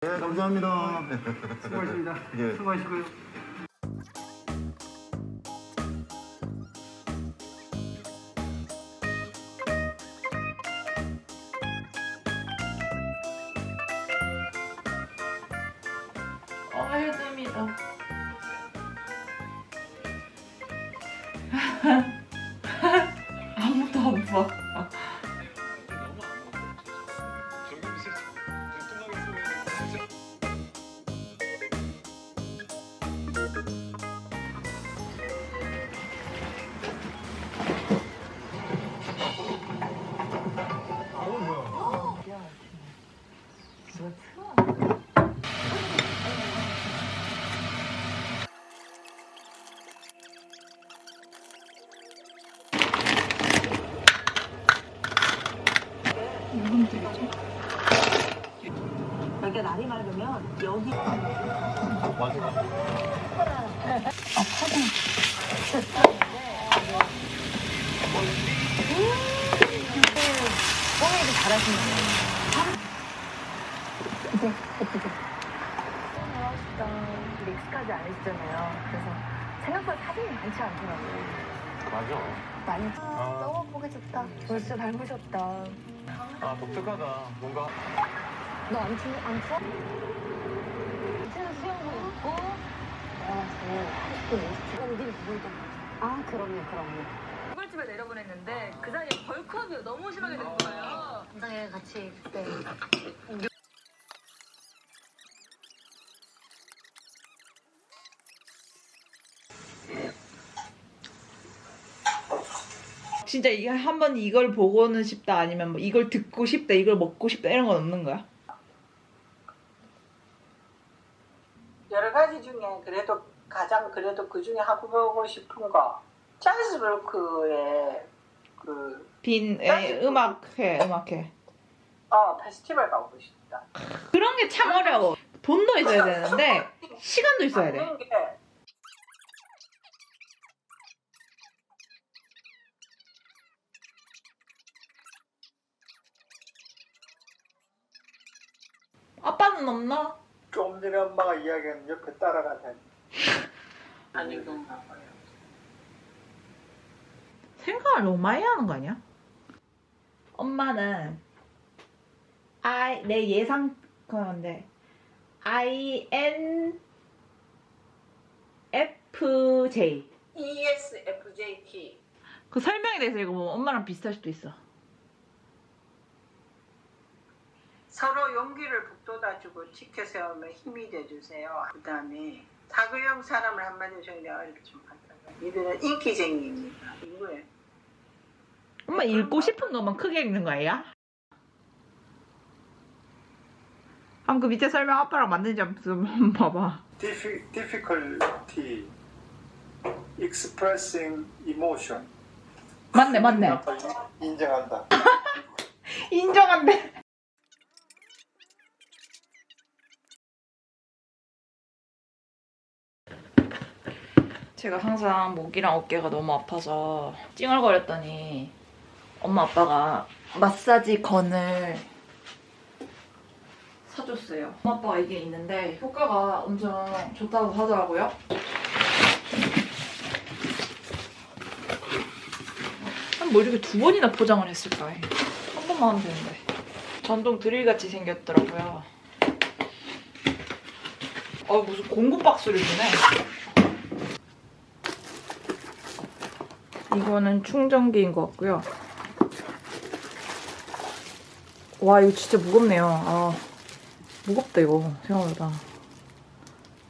네, 감사합니다. 수고하십니다. 예. 수고하시고요. 어, 해듭니다. 여기가 날이 맑으면 여기 뽕이도 잘하시네요. 이제 어떻게? 너무 멋있다. 믹스까지 안 했잖아요. 그래서 생각보다 사진이 많지 않더라고요. 맞아. 많이 아, 너무 보기 좋다. 벌써 닮으셨다. 아 독특하다. 뭔가 너안 추, 안 추워? 밑에는 수영복 입고 나와서 하고 멋있어. 여기는 물도 아, 그럼요, 그럼요. 시골집에 내려보냈는데 그 사이에 벌크업이 너무 심하게 된 거예요. 감상에 같이 그때 진짜 이게 한 번 이걸 보고는 싶다 아니면 뭐 이걸 듣고 싶다 이걸 먹고 싶다 이런 건 없는 거야? 여러 가지 중에 그래도 가장 그래도 그 중에 하고 보고 싶은 거 짜즈브루크의 그빈 에, 음악회 음악회 어, 페스티벌 가고 싶다. 그런 게 참 어려워. 돈도 있어야 되는데 시간도 있어야 돼. 아빠는 없나? 좀 전에 엄마가 이야기한 옆에 따라가다니. 아닌 건가 봐요. 생각을 너무 많이 하는 거 아니야? 엄마는 I 내 예상 그건데 I N F J E ESFJT 그 설명에 대해서 읽어보면 엄마랑 비슷할 수도 있어. 서로 용기를 북돋아주고 지켜세우며 힘이 돼주세요. 그 다음에 사교형 사람을 한마디로 정리하고 이렇게 좀 하다가 이들은 인기쟁이입니다. 이거예요. 엄마 읽고 싶은 것만 크게 읽는 거 아니야? 한번 그 밑에 설명 아빠랑 맞는지 한번 봐봐. Diffi- difficulty expressing emotion. 맞네 맞네. 인정한다. 인정한대. 제가 항상 목이랑 어깨가 너무 아파서 찡얼거렸더니 엄마 아빠가 마사지 건을 사줬어요. 엄마 아빠가 이게 있는데 효과가 엄청 좋다고 하더라고요. 한뭐 이렇게 두 번이나 포장을 했을까? 한 번만 하면 되는데. 전동 드릴 같이 생겼더라고요. 어 무슨 공구 박스를 주네. 이거는 충전기인 것 같고요. 와 이거 진짜 무겁네요. 아 무겁다 이거 생각보다.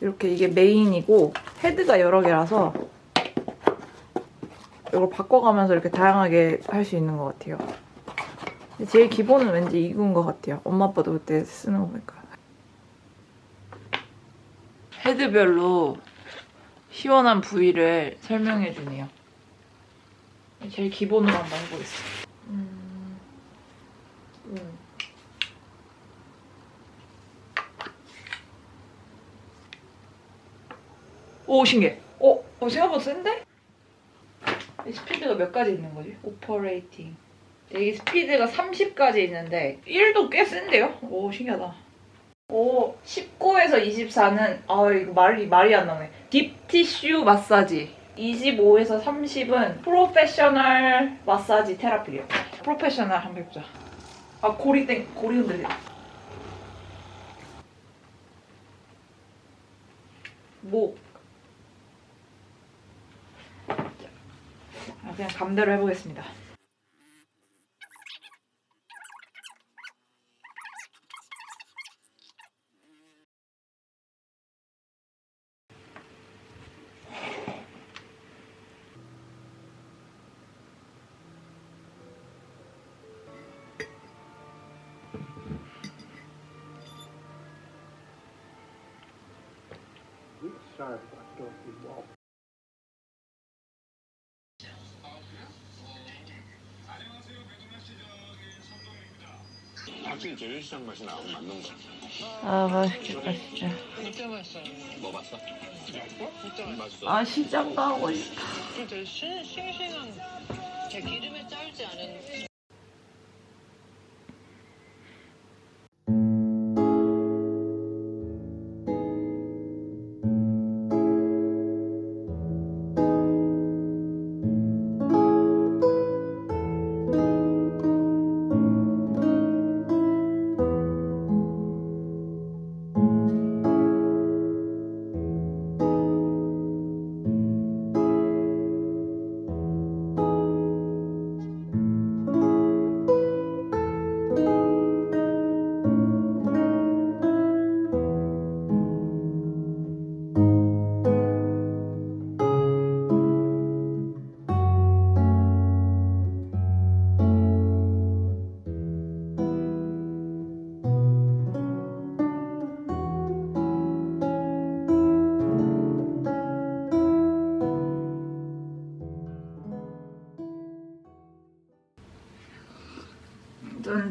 이렇게 이게 메인이고 헤드가 여러 개라서 이걸 바꿔가면서 이렇게 다양하게 할 수 있는 것 같아요. 제일 기본은 왠지 이건 것 같아요. 엄마 아빠도 그때 쓰는 거 보니까. 헤드별로 시원한 부위를 설명해 주네요. 제일 기본으로 한번 해보겠습니다. 음, 음. 오 신기해. 어, 어 생각보다 센데? 이 스피드가 몇 가지 있는 거지? 오퍼레이팅. 이게 스피드가 30까지 있는데 1도 꽤 센데요? 오 신기하다. 오, 19에서 24는 아 이거 말이 말이 안 나네. 딥티슈 마사지. 25에서 30은 프로페셔널 마사지 테라피래요. 프로페셔널 한번 해보자. 아 고리 땡 고리 흔들려. 목. 아, 그냥 감대로 해보겠습니다. 확실히 재래시장 맛이 나 맞는 거 같아. 아 맛있겠다 진짜. 진짜 맛있어요. 먹어봤어? 진짜 맛있어. 맛있어. 아 시장 가고 싶다. 되게 싱, 싱싱한, 제 기름에 짤지 않은.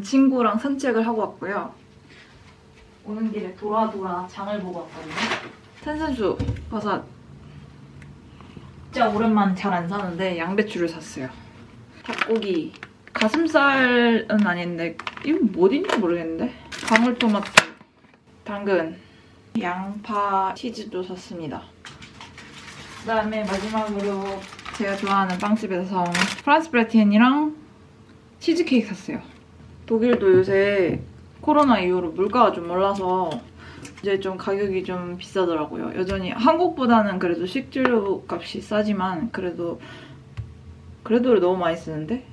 친구랑 산책을 하고 왔고요. 오는 길에 돌아 돌아 장을 보고 왔거든요. 탄산수 버섯. 진짜 오랜만 잘 안 사는데 양배추를 샀어요. 닭고기. 가슴살은 아닌데 이건 뭐인지 모르겠는데. 방울토마토. 당근. 양파 치즈도 샀습니다. 그다음에 마지막으로 제가 좋아하는 빵집에서 프란스 브레티엔이랑 치즈케이크 샀어요. 독일도 요새 코로나 이후로 물가가 좀 올라서 이제 좀 가격이 좀 비싸더라고요. 여전히 한국보다는 그래도 식재료 값이 싸지만 그래도 그래도 너무 많이 쓰는데?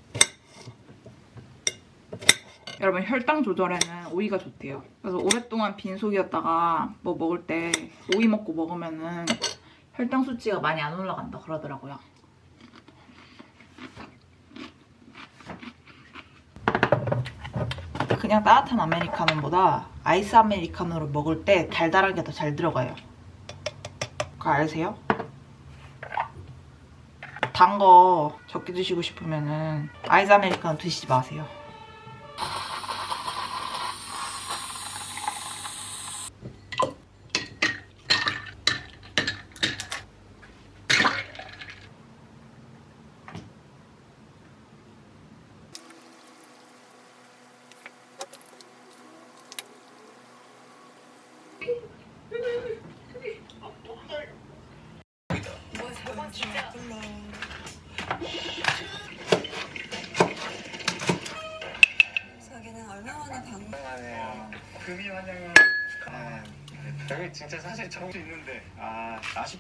여러분 혈당 조절에는 오이가 좋대요. 그래서 오랫동안 빈속이었다가 뭐 먹을 때 오이 먹고 먹으면은 혈당 수치가 많이 안 올라간다 그러더라고요. 그냥 따뜻한 아메리카노보다 아이스 아메리카노를 먹을 때 달달하게 더 잘 들어가요. 그거 아세요? 단 거 적게 드시고 싶으면은 아이스 아메리카노 드시지 마세요. 자기는 얼마만에 방 안녕하세요. 금이 환영을. 아, 여기 진짜 사실 정수 있는데 아 아쉽.